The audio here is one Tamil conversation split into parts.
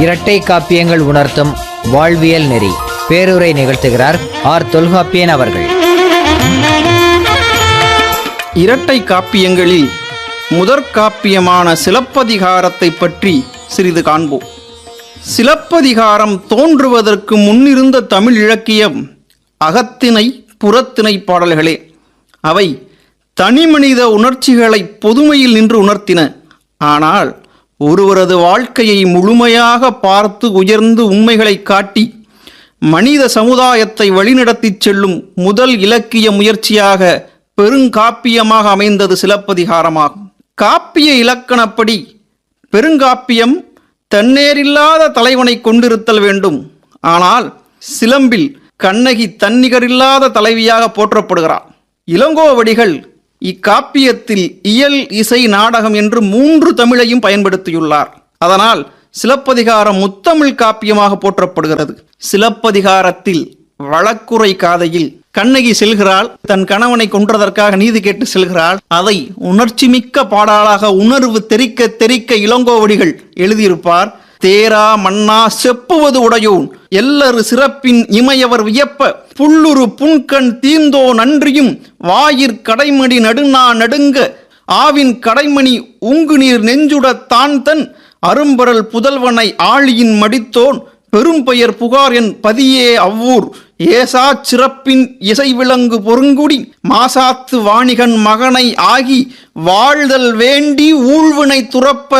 இரட்டை காப்பியங்கள் உணர்த்தும் வாழ்வியல் நெறி. பேருரை நிகழ்த்துகிறார் ஆர். தொல்காப்பியன் அவர்கள். இரட்டை காப்பியங்களில் முதற் காப்பியமான சிலப்பதிகாரத்தை பற்றி சிறிது காண்போம். சிலப்பதிகாரம் தோன்றுவதற்கு முன்னிருந்த தமிழ் இலக்கியம் அகத்திணை புறத்திணை பாடல்களே. அவை தனிமனித உணர்ச்சிகளை பொதுமையில் நின்று உணர்த்தின. ஆனால் ஒருவரது வாழ்க்கையை முழுமையாக பார்த்து உயர்ந்து உண்மைகளை காட்டி மனித சமுதாயத்தை வழிநடத்திச் செல்லும் முதல் இலக்கிய முயற்சியாக பெருங்காப்பியமாக அமைந்தது சிலப்பதிகாரமாகும். காப்பிய இலக்கணப்படி பெருங்காப்பியம் தன்னேரில்லாத தலைவனை கொண்டிருத்தல் வேண்டும். ஆனால் சிலம்பில் கண்ணகி தன்னிகரில்லாத தலைவியாக போற்றப்படுகிறார். இளங்கோவடிகள் இக்காப்பியத்தில் இயல் இசை நாடகம் என்று மூன்று தமிழையும் பயன்படுத்தியுள்ளார். அதனால் சிலப்பதிகாரம் முத்தமிழ் காப்பியமாக போற்றப்படுகிறது. சிலப்பதிகாரத்தில் வழக்குரை காதையில் கண்ணகி செல்கிறாள் தன் கணவனை கொன்றதற்காக நீதி கேட்டு செல்கிறாள். அதை உணர்ச்சிமிக்க பாடலாக உணர்வு தெரிக்க தெரிக்க இளங்கோவடிகள் எழுதியிருப்பார். தேரா மன்னா செப்புவது உடையோன். எல்லரு சிறப்பின் இமையவர் வியப்ப புல்லுரு புன்கண் தீந்தோ நன்றியும் வாயிற் கடைமணி நடுநா நடுங்க ஆவின் கடைமணி உங்கு நீர் நெஞ்சுட தான் தன் அரும்பரல் புதல்வனை ஆழியின் மடித்தோன் பெரும்பெயர் புகார் என் பதியே அவ்வூர். ஏசா சிறப்பின் இசை விலங்கு பொருங்குடி. மாசாத்து வாணிகன் மகனை ஆகி வாழ்தல் வேண்டி ஊழ்வினை துறப்ப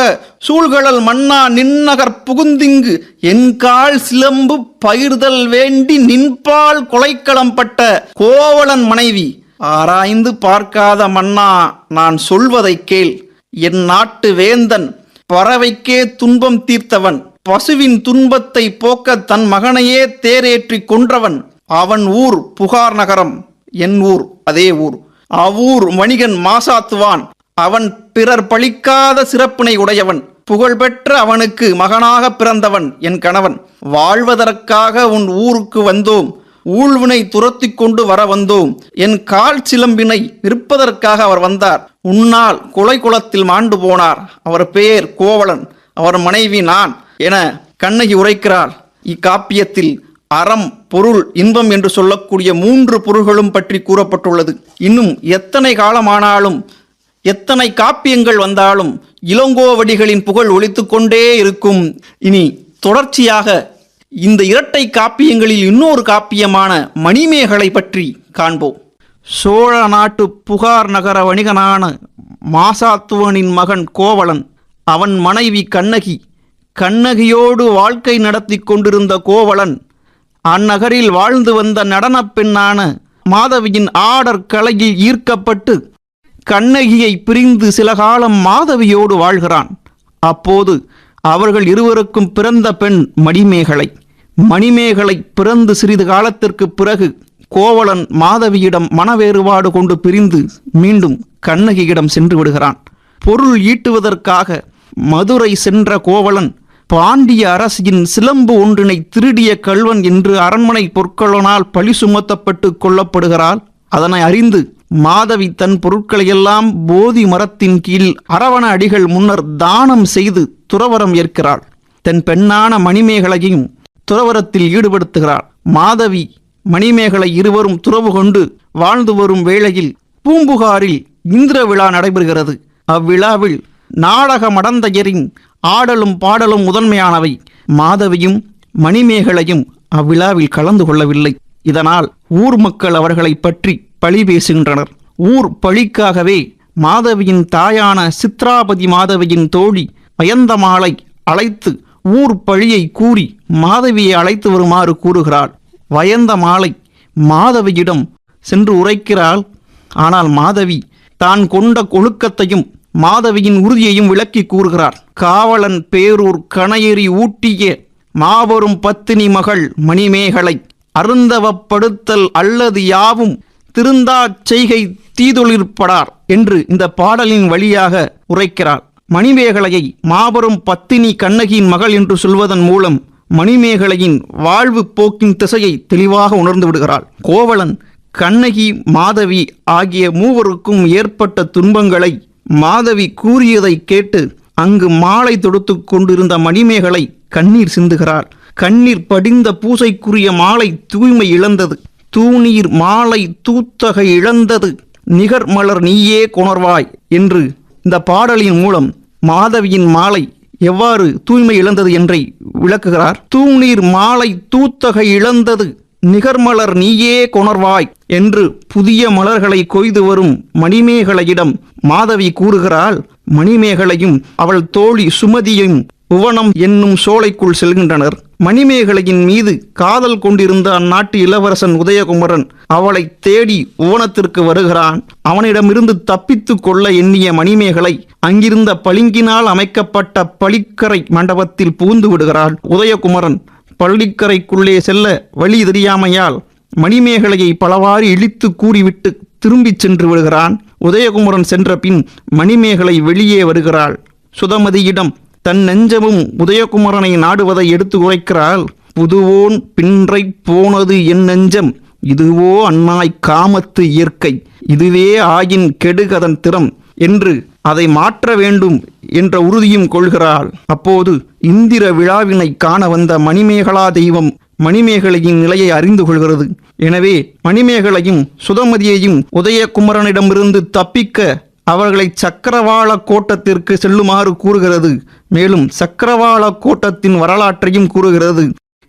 சூழ்கடல் மன்னா நின்னகர் புகுந்திங்கு. என்கால் சிலம்பு பயிர்தல் வேண்டி நின்பால் கொலைக்களம் பட்ட கோவலன் மனைவி. ஆராய்ந்து பார்க்காத மன்னா நான் சொல்வதை கேள். என் நாட்டு வேந்தன் பறவைக்கே துன்பம் தீர்த்தவன். பசுவின் துன்பத்தை போக்க தன் மகனையே தேரேற்றி கொன்றவன். அவன் ஊர் புகார் நகரம் என் ஊர் அதே ஊர். அவ்வூர் வணிகன் மாசாத்துவான் அவன் பிறர் பழிக்காத சிறப்பினை உடையவன் புகழ்பெற்ற அவனுக்கு மகனாக பிறந்தவன் என் கணவன். வாழ்வதற்காக உன் ஊருக்கு வந்தோம் ஊழ்வினை துரத்தி கொண்டு வர வந்தோம் என் கால் சிலம்பினை விற்பதற்காக அவர் வந்தார். உன்னால் கொலை குளத்தில் மாண்டு போனார் அவர் பெயர் கோவலன் அவர் மனைவி நான் என கண்ணகி உரைக்கிறாள். இக்காப்பியத்தில் அறம் பொருள் இன்பம் என்று சொல்லக்கூடிய மூன்று பொருள்களும் பற்றி கூறப்பட்டுள்ளது. இன்னும் எத்தனை காலமானாலும் எத்தனை காப்பியங்கள் வந்தாலும் இளங்கோவடிகளின் புகழ் ஒலித்துக் கொண்டே இருக்கும். இனி தொடர்ச்சியாக இந்த இரட்டை காப்பியங்களில் இன்னொரு காப்பியமான மணிமேகலை பற்றி காண்போம். சோழ நாட்டு புகார் நகர வணிகனான மாசாத்துவனின் மகன் கோவலன் அவன் மனைவி கண்ணகி கண்ணகியோடு வாழ்க்கை நடத்தி கொண்டிருந்த கோவலன் அந்நகரில் வாழ்ந்து வந்த நடனப் பெண்ணான மாதவியின் ஆடற் கலையில் ஈர்க்கப்பட்டு கண்ணகியை பிரிந்து சில காலம் மாதவியோடு வாழ்கிறான். அப்போது அவர்கள் இருவருக்கும் பிறந்த பெண் மணிமேகலை. மணிமேகலை பிறந்து சிறிது காலத்திற்கு பிறகு கோவலன் மாதவியிடம் மனவேறுபாடு கொண்டு பிரிந்து மீண்டும் கண்ணகியிடம் சென்று விடுகிறான். பொருள் ஈட்டுவதற்காக மதுரை சென்ற கோவலன் பாண்டிய அரசியின் சிலம்பு ஒன்றினை திருடிய கள்வன் என்று அரண்மனை பொற்களனால் பழி சுமத்தப்பட்டு கொல்லப்படுகிறாள் அதனை அறிந்து மாதவி தன் பொருட்களையெல்லாம் போதி மரத்தின் கீழ் அரவண அடிகள் முன்னர் தானம் செய்து துறவரம் ஏற்கிறாள். தன் பெண்ணான மணிமேகலையும் துறவரத்தில் ஈடுபடுத்துகிறாள். மாதவி மணிமேகலை இருவரும் துறவு கொண்டு வாழ்ந்து வரும் வேளையில் பூம்புகாரில் இந்திர விழா நடைபெறுகிறது. அவ்விழாவில் நாடக மடந்தையரின் ஆடலும் பாடலும் முதன்மையானவை. மாதவியும் மணிமேகலையும் அவ்விழாவில் கலந்து கொள்ளவில்லை. இதனால் ஊர் மக்கள் அவர்களை பற்றி பழி பேசுகின்றனர். ஊர் பழிக்காகவே மாதவியின் தாயான சித்ராபதி மாதவியின் தோழி வயந்தமாலை அழைத்து ஊர் பழியை கூறி மாதவியை அழைத்து வருமாறு கூறுகிறாள். வயந்த மாலை மாதவியிடம் சென்று உரைக்கிறாள். ஆனால் மாதவி தான் கொண்ட கொழுக்கத்தையும் மாதவியின் உறுதியையும் விளக்கி கூறுகிறார். காவலன் பேரூர் கணையெறி ஊட்டிய மாபெரும் பத்தினி மகள் மணிமேகலை அருந்தவப்படுத்தல் அல்லது யாவும் திருந்தாச் செய்கை தீதொழிற்படார் என்று இந்த பாடலின் வழியாக உரைக்கிறார். மணிமேகலையை மாபெரும் பத்தினி கண்ணகியின் மகள் என்று சொல்வதன் மூலம் மணிமேகலையின் வாழ்வு போக்கின் திசையை தெளிவாக உணர்ந்து விடுகிறாள். கோவலன் கண்ணகி மாதவி ஆகிய மூவருக்கும் ஏற்பட்ட துன்பங்களை மாதவி கூறியதை கேட்டு அங்கு மாலை தொடுத்து கொண்டிருந்த மணிமேகலை கண்ணீர் சிந்துகிறாள் கண்ணீர் படிந்த பூசைக்குரிய மாலை தூய்மை இழந்தது. தூணீர் மாலை தூத்தகை இழந்தது. நிகர் மலர் நீயே கொணர்வாய் என்று இந்த பாடலின் மூலம் மாதவியின் மாலை எவ்வாறு தூய்மை இழந்தது என்றை விளக்குகிறார். தூணீர் மாலை தூத்தகை இழந்தது. நிகர்மலர் நீயே கொணர்வாய் என்று புதிய மலர்களை கொய்து வரும் மணிமேகலையிடம் மாதவி கூறுகிறாள் மணிமேகலையும் அவள் தோழி சுமதியும் புவனம் என்னும் சோலைக்குள் செல்கின்றனர். மணிமேகலையின் மீது காதல் கொண்டிருந்த அந்நாட்டு இளவரசன் உதயகுமரன் அவளை தேடி உவனத்திற்கு வருகிறான். அவனிடமிருந்து தப்பித்துக் கொள்ள எண்ணிய மணிமேகலை அங்கிருந்த பளிங்கினால் அமைக்கப்பட்ட பளிக்கரை மண்டபத்தில் புகுந்து விடுகிறாள். உதயகுமரன் பள்ளிக்கரைக்குள்ளே செல்ல வழி தெரியாமையால் மணிமேகலையை பலவாறு இழித்து கூறிவிட்டு திரும்பிச் சென்று விடுகிறான். உதயகுமரன் சென்ற பின் மணிமேகலை வெளியே வருகிறாள். சுதமதியிடம் தன் நெஞ்சமும் உதயகுமரனை நாடுவதை எடுத்து உரைக்கிறாள். புதுவோன் பின்றை போனது என் நெஞ்சம். இதுவோ அன்னாய் காமத்து இயற்கை. இதுவே ஆயின் கெடுகதன் திறம் என்று அதை மாற்ற வேண்டும் என்ற உறுதியும் கொள்கிறாள். அப்போது இந்திர விழாவினை காண வந்த மணிமேகலா தெய்வம் மணிமேகலையின் நிலையை அறிந்து கொள்கிறது. எனவே மணிமேகலையும் சுதமதியையும் உதயகுமரனிடமிருந்து தப்பிக்க அவர்களை சக்கரவாள கோட்டத்திற்கு செல்லுமாறு கூறுகிறது. மேலும் சக்கரவாள கோட்டத்தின் வரலாற்றையும் கூறுகிறது.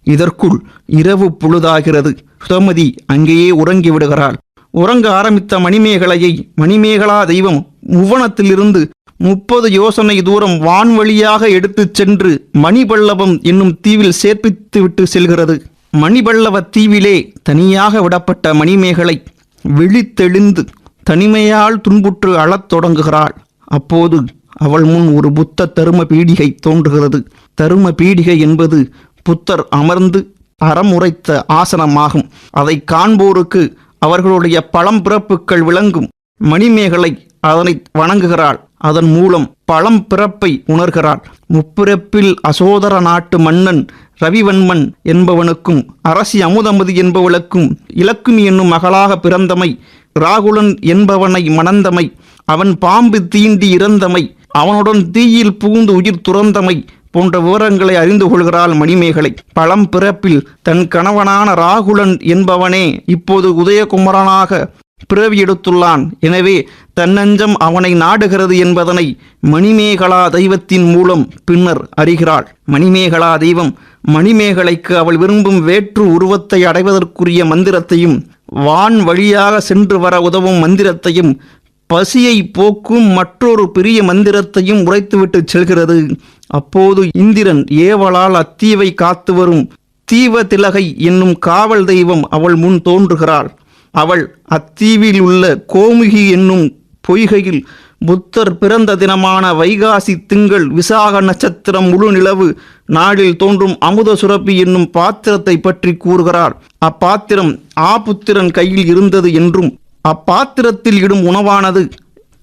இதற்குள் இரவு பொழுதாகிறது. சுதமதி அங்கேயே உறங்கி விடுகிறாள் உறங்க ஆரம்பித்த மணிமேகலையை மணிமேகலா தெய்வம் முவனத்திலிருந்து முப்பது யோசனை தூரம் வான்வழியாக எடுத்துச் சென்று மணிபல்லவம் என்னும் தீவில் சேர்ப்பித்துவிட்டு செல்கிறது. மணிபல்லவ தீவிலே தனியாக விடப்பட்ட மணிமேகலை விழித்தெழுந்து தனிமையால் துன்புற்று அழத் தொடங்குகிறாள். அப்போது அவள் முன் ஒரு புத்த தரும பீடிகை தோன்றுகிறது. தரும பீடிகை என்பது புத்தர் அமர்ந்து அறமுறைத்த ஆசனமாகும். அதை காண்போருக்கு அவர்களுடைய பழம்பிறப்புகள் விளங்கும். மணிமேகலை அதனை வணங்குகிறாள். அதன் மூலம் பழம் பிறப்பை உணர்கிறாள். முப்பிறப்பில் அசோதர நாட்டு மன்னன் ரவிவன்மன் என்பவனுக்கும் அரசி அமுதமதி என்பவளுக்கும் இலக்குமி என்னும் மகளாக பிறந்தமை ராகுலன் என்பவனை மணந்தமை அவன் பாம்பு தீண்டி இறந்தமை அவனுடன் தீயில் புகுந்து உயிர் துறந்தமை போன்ற விவரங்களை அறிந்து கொள்கிறாள் மணிமேகலை. பழம் பிறப்பில் தன் கணவனான ராகுலன் என்பவனே இப்போது உதயகுமரனாக பிறவி எடுத்துள்ளான் எனவே தன்னஞ்சம் அவனை நாடுகிறது என்பதனை மணிமேகலா தெய்வத்தின் மூலம் பின்னர் அறிகிறாள். மணிமேகலா தெய்வம் மணிமேகலைக்கு அவள் விரும்பும் வேற்று உருவத்தை அடைவதற்குரிய மந்திரத்தையும் வான் வழியாக சென்று வர உதவும் மந்திரத்தையும் பசியை போக்கும் மற்றொரு பெரிய மந்திரத்தையும் உரைத்துவிட்டு செல்கிறது. அப்போது இந்திரன் ஏவலால் அத்தீவை காத்து வரும் தீவ திலகை என்னும் காவல் தெய்வம் அவள் முன் தோன்றுகிறாள். அவள் அத்தீவில் உள்ள கோமுகி என்னும் பொய்கையில் புத்தர் பிறந்த தினமான வைகாசி திங்கள் விசாக நட்சத்திரம் முழு நிலவு நாளில் தோன்றும் அமுத சுரப்பி என்னும் பாத்திரத்தை பற்றி கூறுகிறார். அப்பாத்திரம் ஆபுத்திரன் கையில் இருந்தது என்றும் அப்பாத்திரத்தில் இடும் உணவானது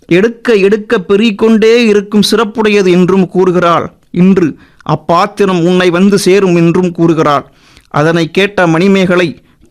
எடுக்க எடுக்க பெருகிக்கொண்டே இருக்கும் சிறப்புடையது என்றும் கூறுகிறாள். இன்று அப்பாத்திரம் உன்னை வந்து சேரும் என்றும் கூறுகிறாள். அதனை கேட்ட மணிமேகலை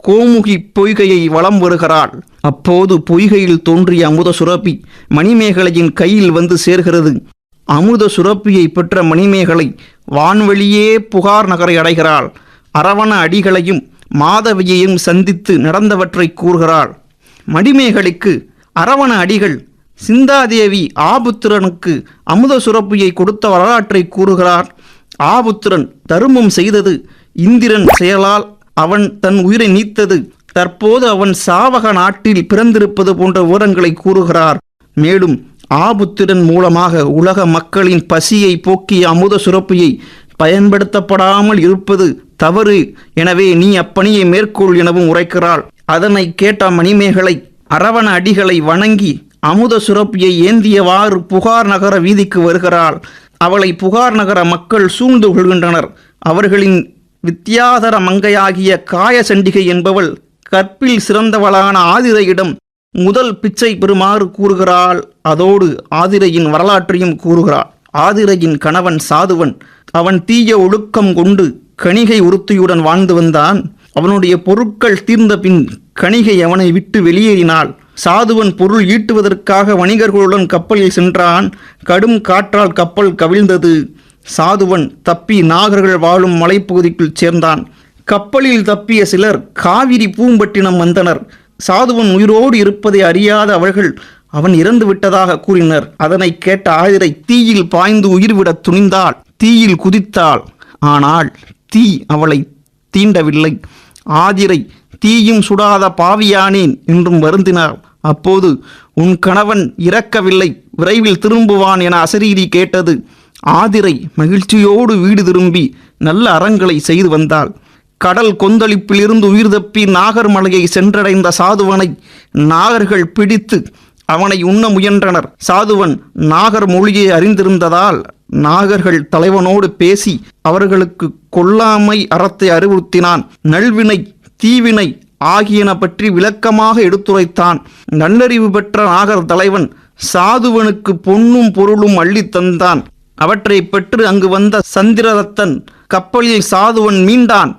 கோமுகி பொய்கையை வலம் வருகிறாள். அப்போது பொய்கையில் தோன்றிய அமுத சுரப்பி மணிமேகலையின் கையில் வந்து சேர்கிறது. அமுத சுரப்பியை பெற்ற மணிமேகலை வான்வெளியே புகார் நகரை அடைகிறாள். அரவண அடிகளையும் மாதவியையும் சந்தித்து நடந்தவற்றை கூறுகிறாள். மணிமேகலைக்கு அரவண அடிகள் சிந்தாதேவி ஆபுத்திரனுக்கு அமுத சுரப்பியை கொடுத்த வரலாற்றை கூறுகிறார். ஆபுத்திரன் தருமம் செய்தது இந்திரன் செயலால் அவன் தன் உயிரை நீத்தது. தற்போது அவன் சாவக நாட்டில் பிறந்திருப்பது போன்ற விவரங்களை கூறுகிறார். மேலும் ஆபுத்திரன் மூலமாக உலக மக்களின் பசியை போக்கிய அமுத சுரப்பியை பயன்படுத்தப்படாமல் இருப்பது தவறு. எனவே நீ அப்பணியை மேற்கொள் எனவும் உரைக்கிறாள். அதனை கேட்ட மணிமேகலை அரவண அடிகளை வணங்கி அமுத சுரப்பியை ஏந்தியவாறு புகார் நகர வீதிக்கு வருகிறாள். அவளை புகார் நகர மக்கள் சூழ்ந்து கொள்கின்றனர். அவர்களின் வித்யாதர மங்கையாகிய காயசண்டிகை என்பவள் கற்பில் சிறந்தவளான ஆதிரையிடம் முதல் பிச்சை பெறுமாறு கூறுகிறாள். அதோடு ஆதிரையின் வரலாற்றையும் கூறுகிறாள். ஆதிரையின் கணவன் சாதுவன் அவன் தீய ஒழுக்கம் கொண்டு கணிகை உறுத்தியுடன் வாழ்ந்து வந்தான். அவனுடைய பொருட்கள் தீர்ந்த பின் கணிகை அவனை விட்டு வெளியேறினாள். சாதுவன் பொருள் ஈட்டுவதற்காக வணிகர்களுடன் கப்பலில் சென்றான். கடும் காற்றால் கப்பல் கவிழ்ந்தது. சாதுவன் தப்பி நாகர்கள் வாழும் மலைப்பகுதிக்குள் சேர்ந்தான். கப்பலில் தப்பிய சிலர் காவிரி பூம்பட்டினம் வந்தனர். சாதுவன் உயிரோடு இருப்பதை அறியாத அவர்கள் அவன் இறந்து விட்டதாக கூறினர். அதனை கேட்ட ஆதிரை தீயில் பாய்ந்து உயிர்விடத் துணிந்தாள். தீயில் குதித்தாள். ஆனால் தீ அவளை தீண்டவில்லை. ஆதிரை தீயும் சுடாத பாவியானேன் என்றும் வருந்தினாள். அப்போது உன் கணவன் இறக்கவில்லை. விரைவில் திரும்புவான் என அசரீரி கேட்டது. ஆதிரை மகிழ்ச்சியோடு வீடு திரும்பி நல்ல அறங்களை செய்து வந்தாள். கடல் கொந்தளிப்பிலிருந்து உயிர் தப்பி நாகர்மலையை சென்றடைந்த சாதுவனை நாகர்கள் பிடித்து அவனை உண்ண முயன்றனர். சாதுவன் நாகர் மொழியை அறிந்திருந்ததால் நாகர்கள் தலைவனோடு பேசி அவர்களுக்கு கொல்லாமை அறத்தை அறிவுறுத்தினான். நல்வினை தீவினை ஆகியன பற்றி விளக்கமாக எடுத்துரைத்தான். நன்னறிவு பெற்ற நாகர் தலைவன் சாதுவனுக்கு பொன்னும் பொருளும் அள்ளித் தந்தான். அவற்றை பெற்று அங்கு வந்த சந்திரரத்தன் கப்பலில் சாதுவன் மீண்டான்.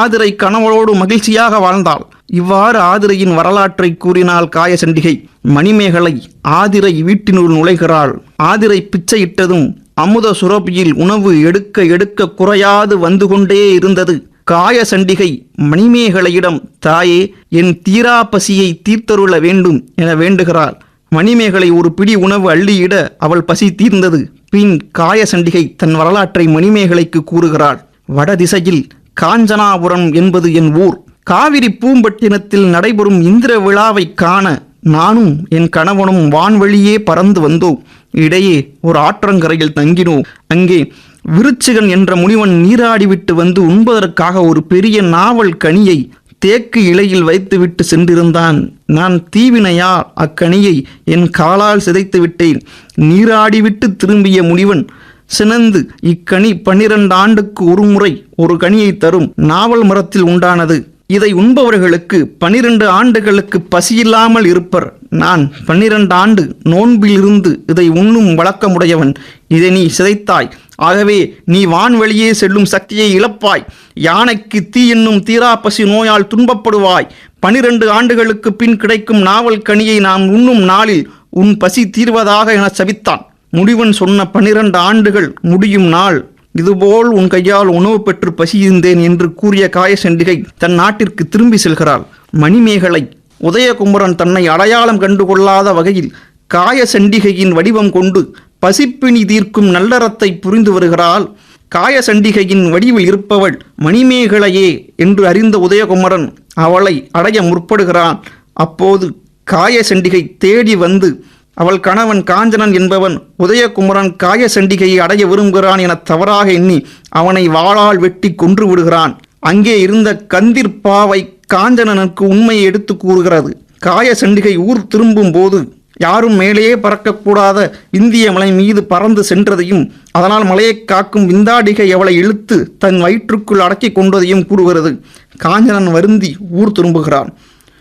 ஆதிரை கணவளோடு மகிழ்ச்சியாக வாழ்ந்தாள். இவ்வாறு ஆதிரையின் வரலாற்றை கூறினாள் காயசண்டிகை மணிமேகலை ஆதிரை வீட்டினுள் நுழைகிறாள். ஆதிரை பிச்சையிட்டதும் அமுத சுரபியில் உணவு எடுக்க எடுக்க குறையாது வந்து கொண்டே இருந்தது. காயசண்டிகை மணிமேகலையிடம் தாயே என் தீரா பசியை தீர்த்தருள வேண்டும் என வேண்டுகிறாள். மணிமேகலை ஒரு பிடி உணவு அள்ளியிட அவள் பசி தீர்ந்தது. பின் காயசண்டிகை தன் வரலாற்றை மணிமேகலைக்கு கூறுகிறாள் வடதிசையில் காஞ்சனாபுரம் என்பது என் ஊர். காவிரி பூம்பட்டினத்தில் நடைபெறும் இந்திர விழாவை காண நானும் என் கணவனும் வான்வழியே பறந்து வந்தோம். இடையே ஒரு ஆற்றங்கரையில் தங்கினோம். அங்கே விருச்சிகன் என்ற முனிவன் நீராடிவிட்டு வந்து உண்பதற்காக ஒரு பெரிய நாவல் கனியை தேக்கு இலையில் வைத்துவிட்டு சென்றிருந்தான். நான் தீவினையா அக்கனியை என் காலால் சிதைத்து விட்டேன். நீராடிவிட்டு திரும்பிய முனிவன் சினந்து இக்கனி பன்னிரண்டு ஆண்டுக்கு ஒரு முறை ஒரு கனியை தரும் நாவல் மரத்தில் உண்டானது. இதை உண்பவர்களுக்கு பனிரெண்டு ஆண்டுகளுக்கு பசியில்லாமல் இருப்பர். நான் பன்னிரண்டு ஆண்டு நோன்பிலிருந்து இதை உண்ணும் வழக்கமுடையவன். இதை நீ சிதைத்தாய். ஆகவே நீ வான்வெளியே செல்லும் சக்தியை இழப்பாய். யானைக்கு தீ என்னும் தீராப்பசி நோயால் துன்பப்படுவாய். பனிரெண்டு ஆண்டுகளுக்கு பின் கிடைக்கும் நாவல் கனியை நாம் உண்ணும் நாளில் உன் பசி தீர்வதாக என சபித்தான். முடிவன் சொன்ன பனிரெண்டு ஆண்டுகள் முடியும் நாள். இதுபோல் உன் கையால் உணவு பெற்று பசியிருந்தேன் என்று கூறிய காயசண்டிகை தன் நாட்டிற்கு திரும்பி செல்கிறாள். மணிமேகலை உதயகுமரன் தன்னை அடையாளம் கண்டுகொள்ளாத வகையில் காயசண்டிகையின் வடிவம் கொண்டு பசிப்பிணி தீர்க்கும் நல்லறத்தை புரிந்து வருகிறாள். காயசண்டிகையின் வடிவில் இருப்பவள் மணிமேகலையே என்று அறிந்த உதயகுமரன் அவளை அடைய முற்படுகிறான். அப்போது காயசண்டிகை தேடி வந்து அவள் கணவன் காஞ்சனன் என்பவன் உதயகுமரன் காயசண்டிகையை அடைய விரும்புகிறான் என தவறாக எண்ணி அவனை வாளால் வெட்டி கொன்று விடுகிறான். அங்கே இருந்த கந்திர்பாவை காஞ்சனனுக்கு உண்மையை எடுத்து கூறுகிறது. காயசண்டிகை ஊர் திரும்பும் போது யாரும் மேலேயே பறக்கக்கூடாத இந்திய மலை மீது பறந்து சென்றதையும் அதனால் மலையை காக்கும் விந்தாடிகை அவளை இழுத்து தன் வயிற்றுக்குள் அடக்கிக் கொண்டதையும் கூறுகிறது. காஞ்சனன் வருந்தி ஊர் திரும்புகிறான்.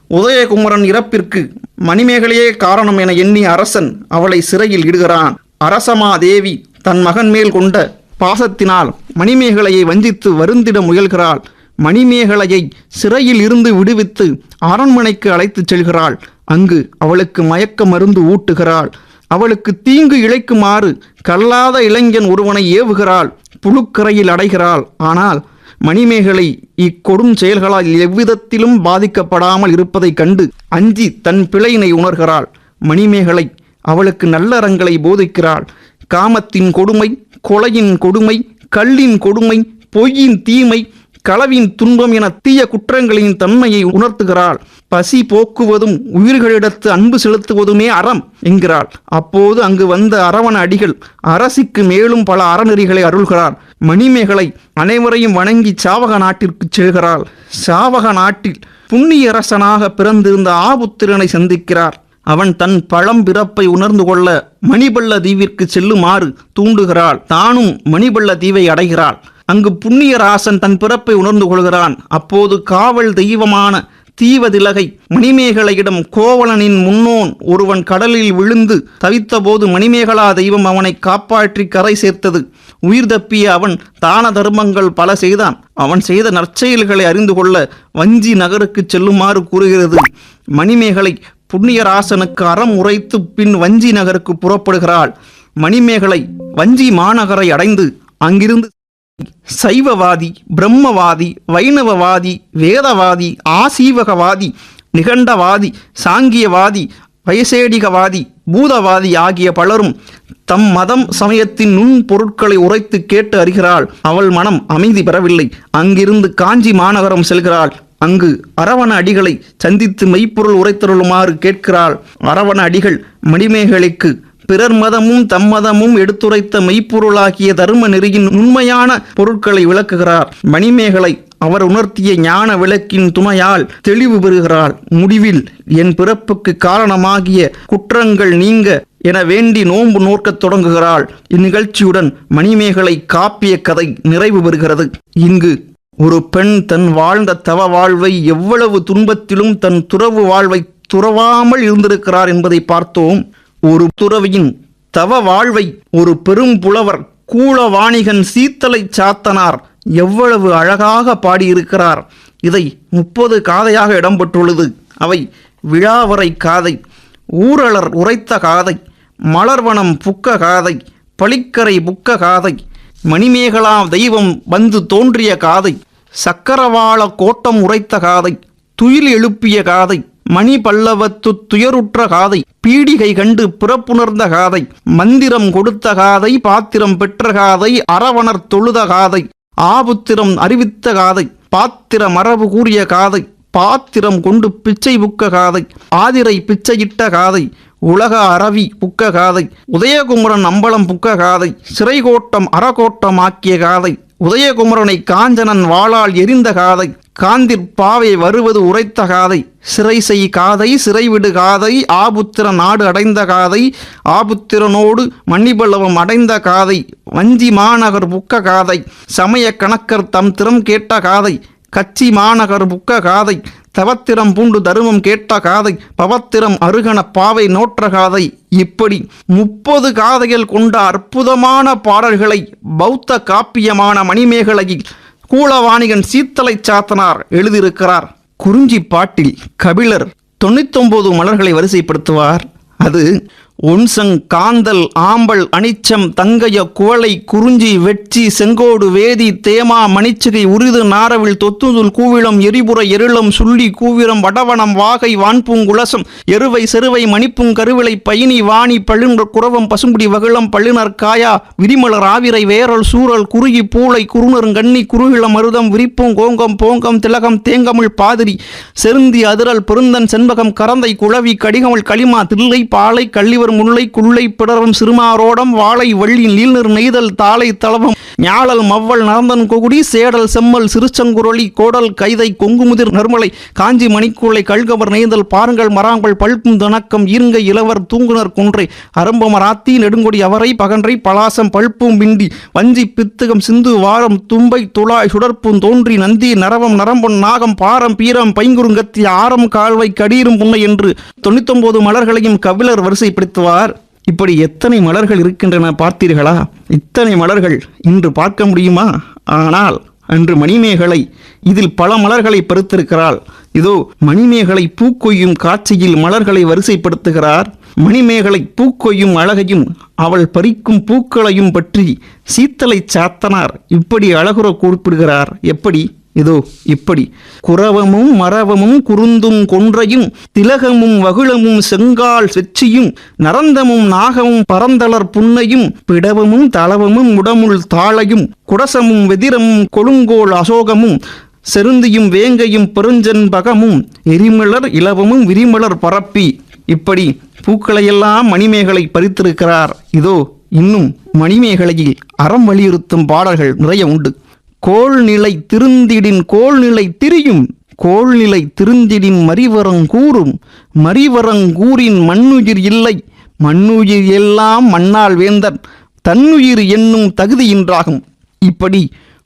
உதயகுமரன் இறப்பிற்கு மணிமேகலையே காரணம் என எண்ணி அரசன் அவளை சிறையில் இடுகிறான். அரசமாதேவி தன் மகன் மேல் கொண்ட பாசத்தினால் மணிமேகலையை வஞ்சித்து வருந்திட முயல்கிறாள். மணிமேகலையை சிறையில் இருந்து விடுவித்து அரண்மனைக்கு அழைத்துச் செல்கிறாள். அங்கு அவளுக்கு மயக்க மருந்து ஊட்டுகிறாள். அவளுக்கு தீங்கு இழைக்குமாறு கல்லாத இளைஞன் ஒருவனை ஏவுகிறாள். புழுக்கரையில் அடைகிறாள். ஆனால் மணிமேகலை இக்கொடும் செயல்களால் எவ்விதத்திலும் பாதிக்கப்படாமல் இருப்பதைக் கண்டு அஞ்சி தன் பிழையினை உணர்கிறாள். மணிமேகலை அவளுக்கு நல்லறங்களை போதிக்கிறாள். காமத்தின் கொடுமை கொலையின் கொடுமை கல்லின் கொடுமை பொய்யின் தீமை களவின் துன்பம் என தீய குற்றங்களின் தன்மையை உணர்த்துகிறாள். பசி போக்குவதும் உயிர்களிடத்து அன்பு செலுத்துவதுமே அறம் என்கிறாள். அப்போது அங்கு வந்த அரவண அடிகள் அரசிக்கு மேலும் பல அறநெறிகளை அருள்கிறார். மணிமேகலை அனைவரையும் வணங்கி சாவக நாட்டிற்கு செல்கிறாள். சாவக நாட்டில் புண்ணிய அரசனாக பிறந்திருந்த ஆபுத்திரனை சந்திக்கிறார். அவன் தன் பழம் பிறப்பை உணர்ந்து கொள்ள மணிபள்ள தீவிற்கு செல்லுமாறு தூண்டுகிறாள். தானும் மணிபள்ள தீவை அடைகிறாள். அங்கு புண்ணியராசன் தன் பிறப்பை உணர்ந்து கொள்கிறான். அப்போது காவல் தெய்வமான தீவதிலகை மணிமேகலையிடம் கோவலனின் முன்னோன் ஒருவன் கடலில் விழுந்து தவித்தபோது மணிமேகலா தெய்வம் அவனை காப்பாற்றி கரை சேர்த்தது. உயிர் தப்பிய அவன் தான தர்மங்கள் பல செய்தான். அவன் செய்த நற்செயல்களை அறிந்து கொள்ள வஞ்சி நகருக்கு செல்லுமாறு கூறுகிறது. மணிமேகலை புண்ணியராசனுக்கு அறம் உரைத்து பின் வஞ்சி நகருக்கு புறப்படுகிறாள். மணிமேகலை வஞ்சி மாநகரை அடைந்து அங்கிருந்து சைவவாதி பிரம்மவாதி வைணவவாதி வேதவாதி ஆசீவகவாதி நிகண்டவாதி சாங்கியவாதி வைசேடிகவாதி பூதவாதி ஆகிய பலரும் தம் மதம் சமயத்தின் நுண் பொருட்களை உரைத்து கேட்டு அறிகிறாள். அவள் மனம் அமைதி பெறவில்லை. அங்கிருந்து காஞ்சி மாநகரம் செல்கிறாள். அங்கு அரவண அடிகளை சந்தித்து மெய்ப்பொருள் உரைத்தருளுமாறு கேட்கிறாள். அரவண அடிகள் மணிமேகலைக்கு பிறர் மதமும் தம் மதமும் எடுத்துரைத்த மெய்ப்பொருளாகிய தர்ம நெறியின் உண்மையான பொருட்களை விளக்குகிறார். மணிமேகலை அவர் உணர்த்திய ஞான விளக்கின் துணையால் தெளிவு பெறுகிறாள் முடிவில் என் பிறப்புக்கு காரணமாகிய குற்றங்கள் நீங்க என வேண்டி நோன்பு நோக்கத் தொடங்குகிறாள். இந்நிகழ்ச்சியுடன் மணிமேகலை காப்பிய கதை நிறைவு பெறுகிறது. இங்கு ஒரு பெண் தன் வாழ்ந்த தவ வாழ்வை எவ்வளவு துன்பத்திலும் தன் துறவு வாழ்வை துறவாமல் இருந்திருக்கிறார் என்பதை பார்த்தோம். ஒரு துறவியின் தவ வாழ்வை ஒரு பெரும் புலவர் கூலவாணிகன் சீத்தலை சாத்தனார் எவ்வளவு அழகாக பாடியிருக்கிறார். இதை முப்பது காதையாக இடம்பெற்றுள்ளது. அவை விழாவரை காதை ஊரலர் உரைத்த காதை மலர்வனம் புக்க காதை பளிக்கரை புக்க காதை மணிமேகலா தெய்வம் வந்து தோன்றிய காதை சக்கரவாள கோட்டம் உரைத்த காதை துயில் எழுப்பிய காதை மணி பல்லவத்து துயருற்ற காதை பீடிகை கண்டு பிறப்புணர்ந்த காதை மந்திரம் கொடுத்த காதை பாத்திரம் பெற்ற காதை அரவணர் தொழுத காதை ஆபுத்திரம் அறிவித்த காதை பாத்திர மரபு கூறிய காதை பாத்திரம் கொண்டு பிச்சை புக்க காதை ஆதிரை பிச்சையிட்ட காதை உலக அரவி புக்க காதை உதயகுமரன் அம்பலம் புக்க காதை சிறைகோட்டம் அறகோட்டம் ஆக்கிய காதை உதயகுமரனை காஞ்சனன் வாளால் எரிந்த காதை காந்திற் பாவை வருவது உரைத்த காதை சிறை செய் காதை சிறைவிடு காதை ஆபுத்திர நாடு அடைந்த காதை ஆபுத்திரனோடு மன்னிபல்லவம் அடைந்த காதை வஞ்சி மாநகர் புக்க காதை சமய கணக்கர் தம் திறம் கேட்ட காதை கச்சி மாநகர் புக்க காதை தவத்திரம் பூண்டு தருமம் கேட்ட காதை பவத்திரம் அருகன பாவை நோற்ற காதை. இப்படி முப்பது காதைகள் கொண்ட அற்புதமான பாடல்களை பௌத்த காப்பியமான மணிமேகலையில் கூலவாணிகன் சீத்தலை சாத்தனார் எழுதியிருக்கிறார். குறிஞ்சி பாட்டில் கபிலர் தொண்ணூத்தொம்பது மலர்களை வரிசைப்படுத்துவார். அது ஒன்சங் காந்தல் ஆம்பல் அனிச்சம் தங்கைய குவளை குறிஞ்சி வெட்சி செங்கோடு வேதி தேமா மணிச்சிகை உரிது நாரவில் தொத்துதுல் கூவிளம் எரிபுற எருளம் சுள்ளி கூவிரம் வடவனம் வாகை வான்பூங்குலசம் எருவை செருவை மணிப்புங் கருவிளை பயனி வாணி பழுன்ற குரவம் பசும்புடி வகுளம் பழுனர் காயா விரிமலர் ஆவிரை வேரல் சூரல் குறுகி பூளை குறுநருங்கண்ணி குறுகிளம் மருதம் விரிப்பும் கோங்கம் போங்கம் திலகம் தேங்கமிழ் பாதிரி செருந்தி அதிரல் பெருந்தன் செண்பகம் கரந்தை குளவி கடிகமிழ் களிமா தில்லை பாலை கள்ளிவர் முல்லை குள்ளை பிடரும் சிறுமாரோடம் வாழை வள்ளி நீள்நீர் நெய்தல் தாளை தளவம் ஞாழல் மவ்வள் நரந்தன் கொகுடி சேடல் செம்மல் சிறுச்சங்குரொளி கோடல் கைதை கொங்குமுதிர் நர்மலை காஞ்சி மணிக்குள்ளை கல்கவர் நெய்தல் பாருங்கள் மராங்கள் பழுப்பும் தணக்கம் ஈருங்க இளவர் தூங்குனர் குன்றை அரம்பமராத்தி நெடுங்கொடி அவரை பகன்றை பலாசம் பழுப்பும் பிண்டி வஞ்சி பித்துகம் சிந்து வாரம் தும்பை துளாய் சுடற்பும் தோன்றி நந்தி நரவம் நரம்பொன் நாகம் பாரம் பீரம் பைங்குறுங்கத்தி ஆரம் கால்வை கடீரும் புன்னை என்று தொண்ணூத்தொன்பது மலர்களையும் கபிலர் வரிசைப்படுத்துவார் இப்படி எத்தனை மலர்கள் இருக்கின்றன பார்த்தீர்களா? இத்தனை மலர்கள் இன்று பார்க்க முடியுமா? ஆனால் அன்று மணிமேகலை இதில் பல மலர்களை பருத்திருக்கிறாள். இதோ மணிமேகலை பூக்கொய்யும் காட்சியில் மலர்களை வரிசைப்படுத்துகிறார். மணிமேகலை பூக்கொய்யும் அழகையும் அவள் பறிக்கும் பூக்களையும் பற்றி சீத்தலை சாத்தனார் இப்படி அழகுற குறிப்பிடுகிறார் எப்படி? இதோ இப்படி. குரவமும் மரவமும் குருந்தும் கொன்றையும் திலகமும் வகுளமும் செங்கால் செச்சியும் நரந்தமும் நாகமும் பரந்தளர் புன்னையும் பிடவமும் தளவமும் உடமுள் தாளையும் குடசமும் வெதிரமும் கொழுங்கோல் அசோகமும் செருந்தியும் வேங்கையும் பெருஞ்சென்பகமும் எரிமலர் இலவமும் விரிமலர் பரப்பி. இப்படி பூக்களையெல்லாம் மணிமேகலை பறித்திருக்கிறார். இதோ இன்னும் மணிமேகலையில் அறம் வலியுறுத்தும் பாடல்கள் நிறைய உண்டு. கோள்நிலை திருந்திடின் கோள்நிலை திரியும். கோள்நிலை திருந்திடின் மறிவரங்கூறும் மறிவரங்கூரின் மண்ணுயிர் இல்லை. மண்ணுயிர் எல்லாம் மண்ணால் வேந்தன். தன்னுயிர் என்னும் தகுதியின்றாகும் இப்படி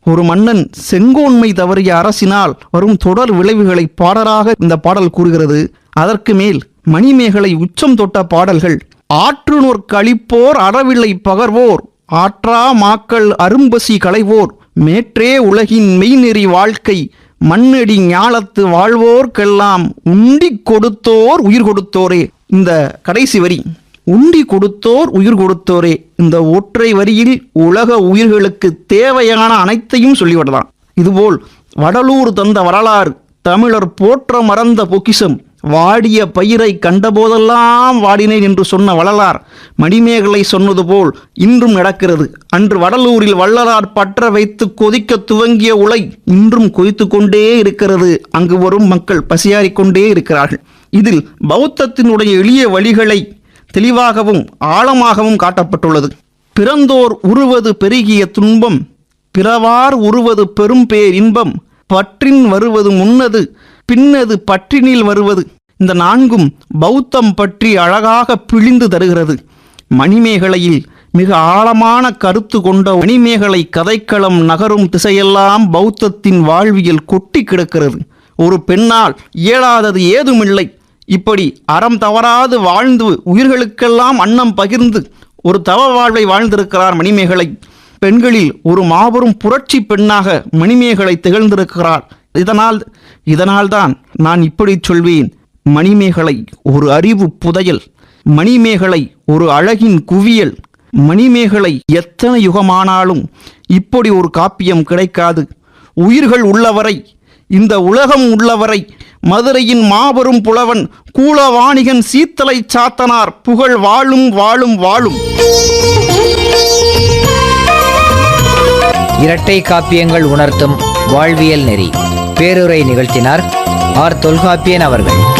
ஒரு மன்னன் செங்கோன்மை தவறிய அரசினால் வரும் தொடர் விளைவுகளை பாடலாக இந்த பாடல் கூறுகிறது. அதற்கு மேல் மணிமேகலை உச்சம் தொட்ட பாடல்கள் ஆற்றுநோர் கழிப்போர் அறவில்லை பகர்வோர் ஆற்றா மாக்கள் அரும்பசி களைவோர் மேற்றே உலகின் மெய்நெறி வாழ்க்கை மண்ணடி ஞாலத்து வாழ்வோர்க்கெல்லாம் உண்டி கொடுத்தோர் உயிர் கொடுத்தோரே. இந்த கடைசி வரி உண்டி கொடுத்தோர் உயிர் கொடுத்தோரே. இந்த ஒற்றை வரியில் உலக உயிர்களுக்கு தேவையான அனைத்தையும் சொல்லிவிடலாம். இதுபோல் வடலூர் தந்த வரலாறு தமிழர் போற்ற மறந்த பொக்கிஷம் வாடிய பயிரை கண்டபோதெல்லாம் வாடினேன் என்று சொன்ன வள்ளலார் மணிமேகலை சொன்னது போல் இன்றும் நடக்கிறது. அன்று வடலூரில் வள்ளலார் பற்ற வைத்து கொதிக்க துவங்கிய உலை இன்றும் கொதித்து கொண்டே இருக்கிறது. அங்கு வரும் மக்கள் பசியாறிக்கொண்டே இருக்கிறார்கள். இதில் பௌத்தத்தினுடைய எளிய வழிகளை தெளிவாகவும் ஆழமாகவும் காட்டப்பட்டுள்ளது. பிறந்தோர் உருவது பெருகிய துன்பம் பிறவார் உருவது பெரும் பேர் இன்பம் பற்றின் வருவது முன்னது பின்னது பற்றினில் வருவது. இந்த நான்கும் பௌத்தம் பற்றி அழகாக பிழிந்து தருகிறது. மணிமேகலையில் மிக ஆழமான கருத்து கொண்ட மணிமேகலை கதைக்களம் நகரும் திசையெல்லாம் பௌத்தத்தின் வாழ்வியல் கொட்டி கிடக்கிறது. ஒரு பெண்ணால் இயலாதது ஏதுமில்லை. இப்படி அறம் தவறாது வாழ்ந்து உயிர்களுக்கெல்லாம் அன்னம் பகிர்ந்து ஒரு தவ வாழ்வை வாழ்ந்திருக்கிறார் மணிமேகலை. பெண்களில் ஒரு மாபெரும் புரட்சி பெண்ணாக மணிமேகலை திகழ்ந்திருக்கிறார். இதனால் இதனால்தான் நான் இப்படி சொல்வேன். மணிமேகலை ஒரு அறிவு புதையல். மணிமேகலை ஒரு அழகின் குவியல். மணிமேகலை எத்தனை யுகமானாலும் இப்படி ஒரு காப்பியம் கிடைக்காது. உயிர்கள் உள்ளவரை இந்த உலகம் உள்ளவரை மதுரையின் மாபெரும் புலவன் கூலவாணிகன் சீத்தலை சாத்தனார் புகழ் வாழும் வாழும் வாழும். இரட்டை காப்பியங்கள் உணர்த்தும் வாழ்வியல் நெறி. பேருரை நிகழ்த்தினார் ஆர் தொல்காப்பியன் அவர்கள்.